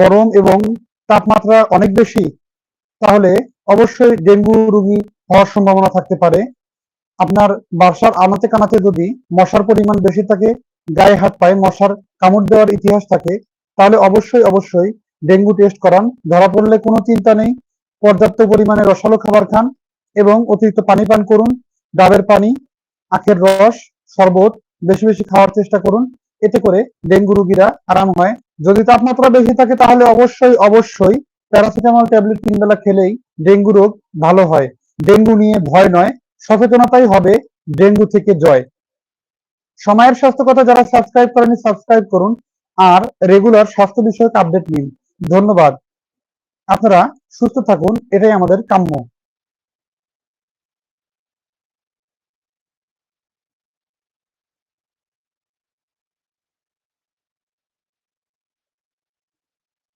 গরম এবং তাপমাত্রা অনেক বেশি, তাহলে অবশ্যই ডেঙ্গু রোগী হওয়ার সম্ভাবনা থাকতে পারে। আপনার বাসার আনাচে কানাতে যদি মশার পরিমাণ বেশি থাকে, গায়ে হাত পায়ে মশার কামড় দেওয়ার ইতিহাস থাকে, তাহলে অবশ্যই অবশ্যই ডেঙ্গু টেস্ট করান। ধরা পড়লে কোনো চিন্তা নেই, পর্যাপ্ত পরিমাণে রসালো খাবার খান এবং অতিরিক্ত পানি পান করুন। ডাবের পানি, আখের রস, শরবত বেশি বেশি খাওয়ার চেষ্টা করুন। এতে করে ডেঙ্গু রোগীরা আরাম হয়। যদি তাপমাত্রা বেশি থাকে তাহলে অবশ্যই অবশ্যই প্যারাসিটামল ট্যাবলেট তিন বেলা খেলেই ডেঙ্গু রোগ ভালো হয়। ডেঙ্গু নিয়ে ভয় নয়, সচেতনতাই হবে ডেঙ্গু থেকে জয়। সময়ের স্বাস্থ্য কথা যারা সাবস্ক্রাইব করেনি, সাবস্ক্রাইব করুন আর রেগুলার স্বাস্থ্য বিষয়ক আপডেট নিন। ধন্যবাদ। আপনারা সুস্থ থাকুন, এটাই আমাদের কাম্য।